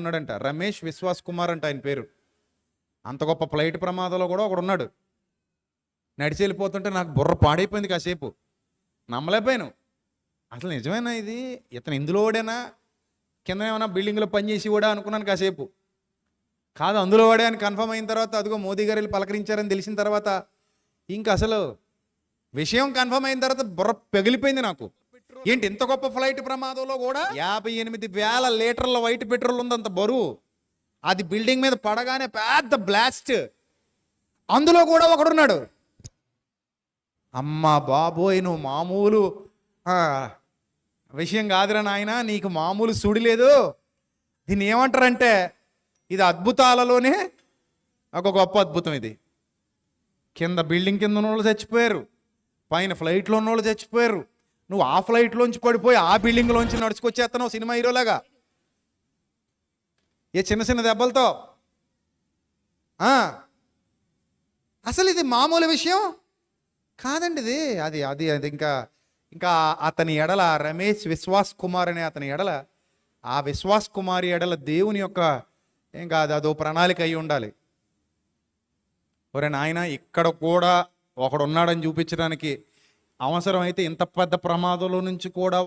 ఉన్నాడంట. రమేష్ విశ్వాస్ కుమార్ అంట ఆయన పేరు. అంత గొప్ప ఫ్లైట్ ప్రమాదంలో కూడా ఒకడు ఉన్నాడు. నడిచి వెళ్ళిపోతుంటే నాకు బుర్ర పాడైపోయింది కాసేపు. నమ్మలేకపోయాను. అసలు నిజమేనా ఇది? ఇతను ఇందులో వాడేనా? కింద ఏమైనా బిల్డింగ్లో పనిచేసి కూడా అనుకున్నాను కాసేపు. కాదు అందులో వాడే అని కన్ఫర్మ్ అయిన తర్వాత అదిగో మోదీ గారు వెళ్ళి పలకరించారని తెలిసిన తర్వాత ఇంకా అసలు విషయం కన్ఫర్మ్ అయిన తర్వాత బుర్ర పెగిలిపోయింది నాకు. ఏంటి ఇంత గొప్ప ఫ్లైట్ ప్రమాదంలో కూడా యాభై ఎనిమిది వేల లీటర్ల వైట్ పెట్రోల్ ఉందంత బరువు. అది బిల్డింగ్ మీద పడగానే పెద్ద బ్లాస్ట్. అందులో కూడా ఒకడున్నాడు. అమ్మా బాబోయ్ నువ్వు మామూలు. విషయం కాదురా నాయన నీకు మామూలు సుడి లేదు. దీన్ని ఏమంటారంటే ఇది అద్భుతాలలోనే ఒక గొప్ప అద్భుతం ఇది. కింద బిల్డింగ్ కింద ఉన్న వాళ్ళు చచ్చిపోయారు. పైన ఫ్లైట్లో ఉన్న వాళ్ళు చచ్చిపోయారు. నువ్వు ఆ ఫ్లైట్లోంచి పడిపోయి ఆ బిల్డింగ్లోంచి నడుచుకొచ్చేస్తున్నావు సినిమా హీరోలాగా? ఏ చిన్న చిన్న దెబ్బలతో? అసలు ఇది మామూలు విషయం? కాదండి ఇది. అది అది అది ఇంకా ఇంకా అతని ఎడల రమేష్ విశ్వాస్ కుమార్ అనే అతని ఎడల ఆ విశ్వాస్ కుమారి ఎడల దేవుని యొక్క ఏం కాదు అదో ప్రణాళిక అయి ఉండాలి. ఒరే నాయన ఇక్కడ కూడా ఒకడు ఉన్నాడని చూపించడానికి అవసరమైతే ఇంత పెద్ద ప్రమాదంలో నుంచి కూడా